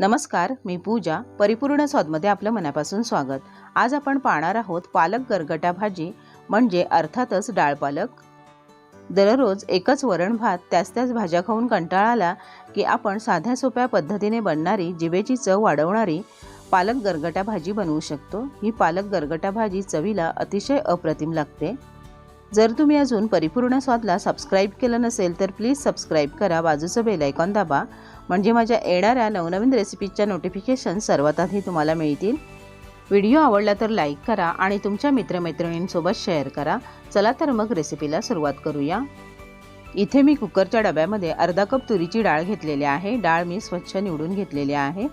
नमस्कार मी पूजा परिपूर्ण स्वादमध्ये आपलं मनापासून स्वागत. आज आपण पाहणार आहोत पालक गरगटा भाजी म्हणजे अर्थातच डाळ पालक. दररोज एकच वरण भात त्याच त्याच भाज्या खाऊन कंटाळा आला की आपण साध्या सोप्या पद्धतीने बनणारी जिभेची चव वाढवणारी पालक गरगटा भाजी बनवू शकतो. ही पालक गरगटा भाजी चवीला अतिशय अप्रतिम लागते. जर तुम्ही अजून परिपूर्ण स्वादला सबस्क्राईब केलं नसेल तर प्लीज सबस्क्राईब करा. बाजूचं बेल आयकॉन दाबा. म्हणजे माझ्या येणाऱ्या नवनवीन रेसिपीजच्या नोटिफिकेशन सर्वात आधी तुम्हाला मिळतील. व्हिडिओ आवडला तर लाईक करा आणि तुमच्या मित्रमैत्रिणींसोबत शेअर करा. चला तर मग रेसिपीला सुरुवात करूया. इथे मी कुकरच्या डब्यामध्ये अर्धा कप तुरीची डाळ घेतलेली आहे. डाळ मी स्वच्छ निवडून घेतलेली आहे.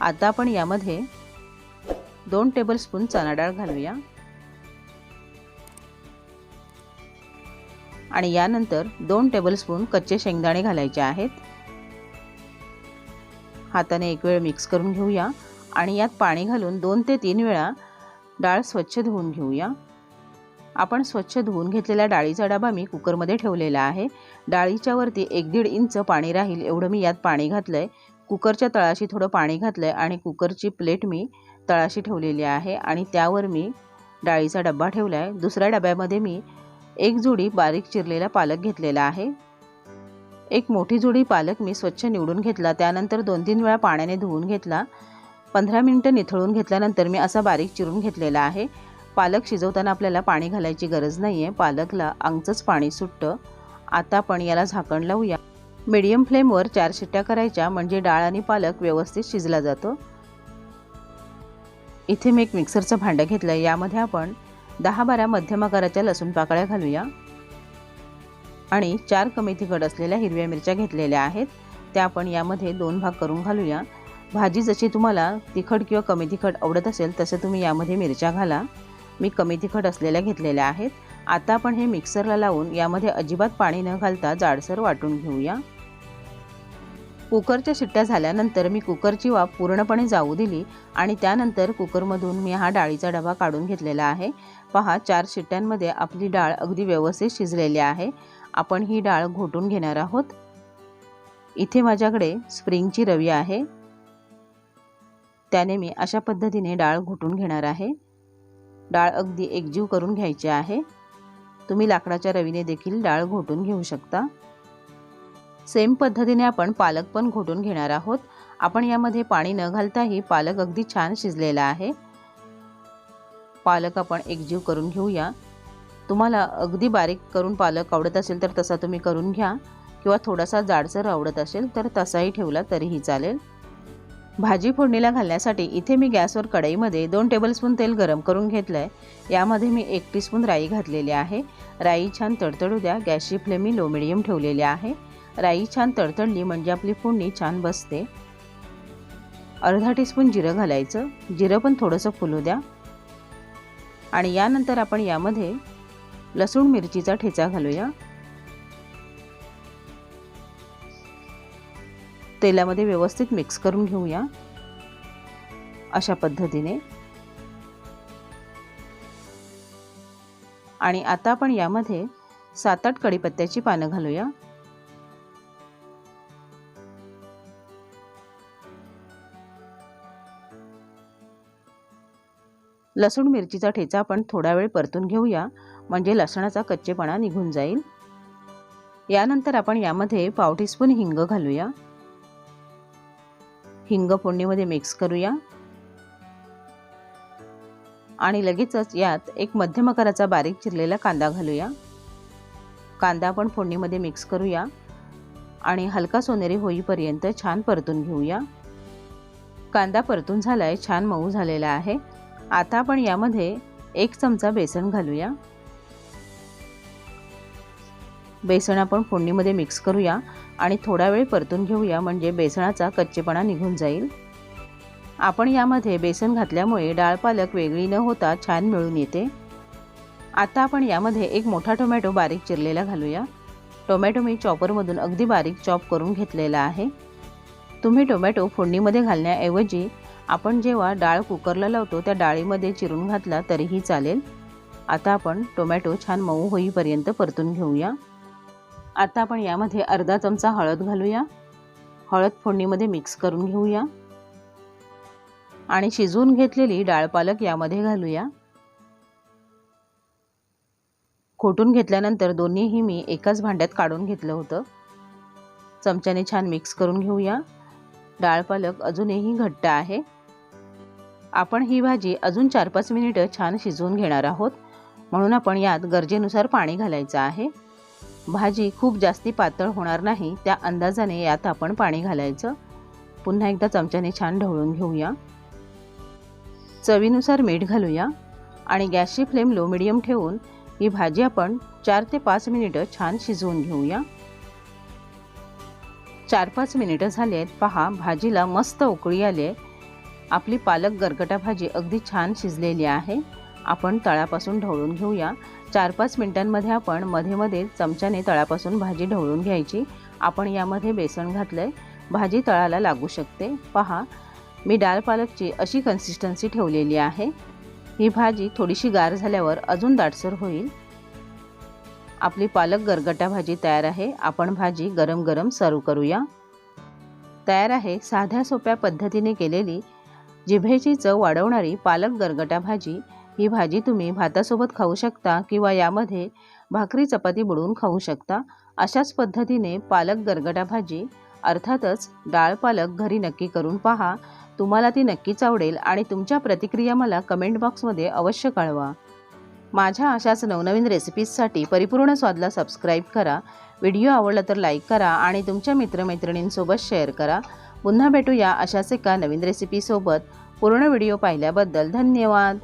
आता आपण यामध्ये दोन टेबलस्पून चणा डाळ घालूया. आणि यानंतर दोन टेबलस्पून कच्चे शेंगदाणे घालायचे आहेत. हाताने एक वेळ मिक्स करून घेऊया आणि यात पाणी घालून दोन ते तीन वेळा डाळ स्वच्छ धुवून घेऊया. आपण स्वच्छ धुवून घेतलेल्या डाळीचा डबा मी कुकरमध्ये ठेवलेला आहे. डाळीच्या वरती एक दीड इंच पाणी राहील एवढं मी यात पाणी घातलं आहे कुकरच्या तळाशी थोडं पाणी घातलं आहे आणि कुकरची प्लेट मी तळाशी ठेवलेली आहे आणि त्यावर मी डाळीचा डब्बा ठेवला आहे दुसऱ्या डब्यामध्ये मी एक जोडी बारीक चिरलेला पालक घेतलेला आहे. एक मोठी जोडी पालक मी स्वच्छ निवडून घेतला त्यानंतर दोन तीन वेळा पाण्याने धुवून घेतला. पंधरा मिनटं निथळून घेतल्यानंतर मी असा बारीक चिरून घेतलेला आहे. पालक शिजवताना आपल्याला पाणी घालायची गरज नाही आहे पालकला अंगचंच पाणी सुटतं. आता आपण याला झाकण लावूया. मीडियम फ्लेमवर चार शिट्ट्या करायच्या म्हणजे डाळ आणि पालक व्यवस्थित शिजला जातो. इथे मी एक मिक्सरचं भांडं घेतलं यामध्ये आपण दहा बारा मध्यम आकाराच्या लसूण पाकळ्या घालूया. आणि चार कमी तिखट असलेल्या हिरव्या मिरच्या घेतलेल्या आहेत. त्या आपण यामध्ये दोन भाग करून घालूया. भाजी जशी तुम्हाला तिखट किंवा कमी तिखट आवडत असेल तसं तुम्ही यामध्ये मिरच्या घाला. मी कमी तिखट असलेल्या घेतलेल्या आहेत. आता आपण हे मिक्सरला लावून यामध्ये अजिबात पाणी न घालता जाडसर वाटून घेऊया. कुकरच्या शिट्ट्या झाल्यानंतर मी कुकरची वाफ पूर्णपणे जाऊ दिली आणि त्यानंतर कुकरमधून मी हा डाळीचा डबा काढून घेतलेला आहे. पहा चार शिट्ट्यांमध्ये आपली डाळ अगदी व्यवस्थित शिजलेली आहे. आपण ही डाळ घोटून घेणार आहोत. इथे माझ्याकडे स्प्रिंगची रवी आहे. त्याने मी अशा पद्धतीने डाळ घोटून घेणार आहे. डाळ अगदी एकजीव करून घ्यायची आहे. तुम्ही लाकडाच्या रवीने देखील डाळ घोटून घेऊ शकता. सेम पद्धतीने आपण पालक पण घोटून घेणार आहोत. आपण यामध्ये पाणी न घालताही पालक अगदी छान शिजलेला आहे. पालक आपण एकजीव करून घेऊया. तुम्हाला अगदी बारीक करून पालक आवडत असेल तर तसा तुम्ही करून घ्या. किंवा थोडासा जाडसर आवडत असेल तर तसाही ठेवला तरीही चालेल. भाजी फोडणीला घालण्यासाठी इथे मी गॅसवर कढईमध्ये दोन टेबलस्पून तेल गरम करून घेतलं आहे यामध्ये मी एक टीस्पून राई घातलेली आहे. राई छान तडतडू द्या. गॅसची फ्लेम मी लो मिडियम ठेवलेली आहे. राई छान तडतडली म्हणजे आपली फोडणी छान बसते. अर्धा टीस्पून जिरं घालायचं. जिरं पण थोडंसं फुलू द्या. आणि यानंतर आपण यामध्ये लसूण मिरचीचा ठेचा घालूया. तेलामध्ये व्यवस्थित मिक्स करून घेऊया. अशा पद्धतीने. आणि आता आपण यामध्ये सात आठ कडीपत्त्याची पानं घालूया. लसूण मिरचीचा ठेचा आपण थोडा वेळ परतून घेऊया. म्हणजे लसणाचा कच्चेपणा निघून जाईल. यानंतर आपण यामध्ये पाव टीस्पून हिंग घालूया. हिंग फोडणीमध्ये मिक्स करूया. आणि लगेचच यात एक मध्यम आकाराचा बारीक चिरलेला कांदा घालूया. कांदा आपण फोडणीमध्ये मिक्स करूया. आणि हलका सोनेरी होईपर्यंत छान परतून घेऊया. कांदा परतून झालाय छान मऊ झालेला आहे. आता आपण यामध्ये एक चमचा बेसन घालूया. बेसन आपण फोडणीमध्ये मिक्स करूया आणि थोडा वेळ परतून घेऊया म्हणजे बेसनाचा कच्चेपणा निघून जाईल. आपण यामध्ये बेसन घातल्यामुळे डाळ पालक वेगळी न होता छान मिळून येते. आता आपण यामध्ये एक मोठा टोमॅटो बारीक चिरलेला घालूया. टोमॅटो मी चॉपरमधून अगदी बारीक चॉप करून घेतलेला आहे. तुम्ही टोमॅटो फोडणीमध्ये घालण्याऐवजी आपण जेव्हा डाळ कुकरला लावतो त्या डाळीमध्ये चिरून घातला तरीही चालेल. आता आपण टोमॅटो छान मऊ होईपर्यंत परतून घेऊया. आता आपण यामध्ये अर्धा चमचा हळद घालूया. हळद फोडणीमध्ये मिक्स करून घेऊया. आणि शिजवून घेतलेली डाळ पालक यामध्ये घालूया. खोटून घेतल्यानंतर दोन्हीही मी एकाच भांड्यात काढून घेतलं होतं. चमच्याने छान मिक्स करून घेऊया. डाळ पालक अजूनही घट्ट आहे. आपण ही भाजी अजून चार पाच मिनिटं छान शिजवून घेणार आहोत. म्हणून आपण यात गरजेनुसार पाणी घालायचं आहे. भाजी खूप जास्ती पातळ होणार नाही त्या अंदाजाने यात आपण पाणी घालायचं. पुन्हा एकदा चमच्याने छान ढवळून घेऊया. चवीनुसार मीठ घालूया आणि गॅसची फ्लेम लो मिडियम ठेवून ही भाजी आपण चार ते पाच मिनिटं छान शिजवून घेऊया. चार पाच मिनिटं झाली आहेत पहा भाजीला मस्त उकळी आली आहे आपली पालक गरगटा भाजी अगदी छान शिजलेली आहे. आपण तळापासून ढवळून घेऊया. चार पाच मिनटांमध्ये आपण मध्ये मध्ये चमच्याने तळापासून भाजी ढवळून घ्यायची. आपण यामध्ये बेसन घातलं आहे भाजी तळाला लागू शकते. पहा मी डाळ पालकची अशी कन्सिस्टन्सी ठेवलेली आहे. ही भाजी थोडीशी गार झाल्यावर अजून दाटसर होईल. आपली पालक गरगटा भाजी तयार आहे. आपण भाजी गरम गरम सर्व करूया. तयार आहे. साध्या सोप्या पद्धतीने केलेली जिभेची चव वाढवणारी पालक गरगटा भाजी. ही भाजी तुम्ही भातासोबत खाऊ शकता किंवा यामध्ये भाकरी चपाती बुडवून खाऊ शकता. अशाच पद्धतीने पालक गरगटा भाजी अर्थातच डाळ पालक घरी नक्की करून पहा. तुम्हाला ती नक्कीच आवडेल आणि तुमच्या प्रतिक्रिया मला कमेंट बॉक्समध्ये अवश्य कळवा. माझ्या अशाच नवनवीन रेसिपीजसाठी परिपूर्ण स्वादला सबस्क्राईब करा. व्हिडिओ आवडला तर लाईक करा आणि तुमच्या मित्रमैत्रिणींसोबत शेअर करा. पुन्हा भेटूया अशाच एका नवीन रेसिपीसोबत पूर्ण व्हिडिओ पाहिल्याबद्दल धन्यवाद.